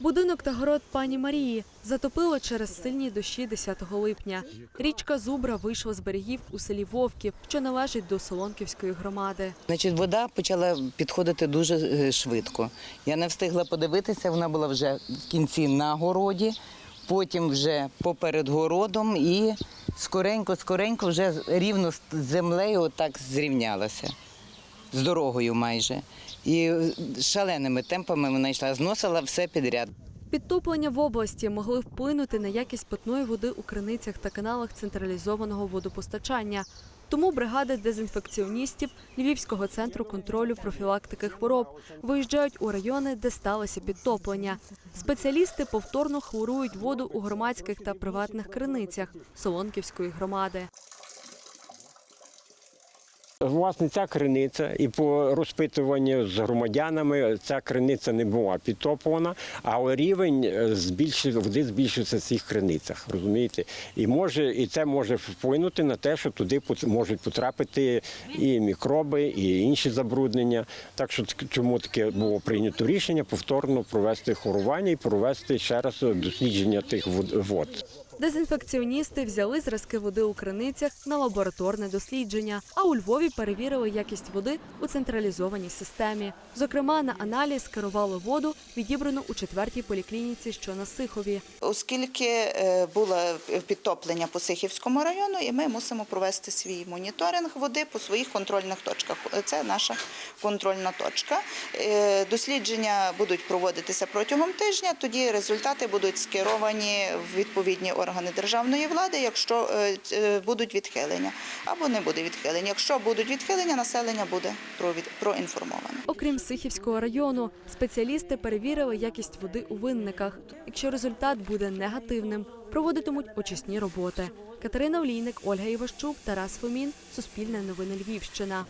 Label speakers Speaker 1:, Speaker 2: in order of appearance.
Speaker 1: Будинок та город пані Марії затопило через сильні дощі 10 липня. Річка Зубра вийшла з берегів у селі Вовків, що належить до Солонківської громади.
Speaker 2: Значить, вода почала підходити дуже е, швидко. Я не встигла подивитися, вона була вже в кінці на городі, потім вже поперед городом і скоренько-скоренько вже рівно з землею отак зрівнялася. З дорогою майже. І шаленими темпами вона йшла, зносила все підряд.
Speaker 1: Підтоплення в області могли вплинути на якість питної води у криницях та каналах централізованого водопостачання. Тому бригади дезінфекціоністів Львівського центру контролю профілактики хвороб виїжджають у райони, де сталося підтоплення. Спеціалісти повторно хлорують воду у громадських та приватних криницях Солонківської громади.
Speaker 3: Власне, ця криниця, і по розпитуванню з громадянами ця криниця не була підтоплена, але рівень е, збільшив, води збільшився в цих криницях, розумієте? І може, і це може вплинути на те, що туди можуть потрапити і мікроби, і інші забруднення. Так що чому таке було прийнято рішення повторно провести хорування і провести ще раз дослідження тих вод.
Speaker 1: Дезінфекціоністи взяли зразки води у криницях на лабораторне дослідження, а у Львові перевірили якість води у централізованій системі. Зокрема, на аналіз керували воду, відібрану у четвертій поліклініці, що на Сихові.
Speaker 4: Оскільки е, було підтоплення по Сихівському району, і ми мусимо провести свій моніторинг води по своїх контрольних точках. Це наша контрольна точка. Е, Дослідження будуть проводитися протягом тижня. Тоді результати будуть скеровані в відповідні органи державної влади, якщо е, е, будуть відхилення або не буде відхилення. Якщо будуть відхилення, населення буде проінформоване.
Speaker 1: Окрім Сихівського району, спеціалісти перевірили якість води у винниках. Якщо результат буде негативним, проводитимуть очисні роботи. Катерина Олійник, Ольга Іващук, Тарас Фомін. Суспільне новини Львівщина.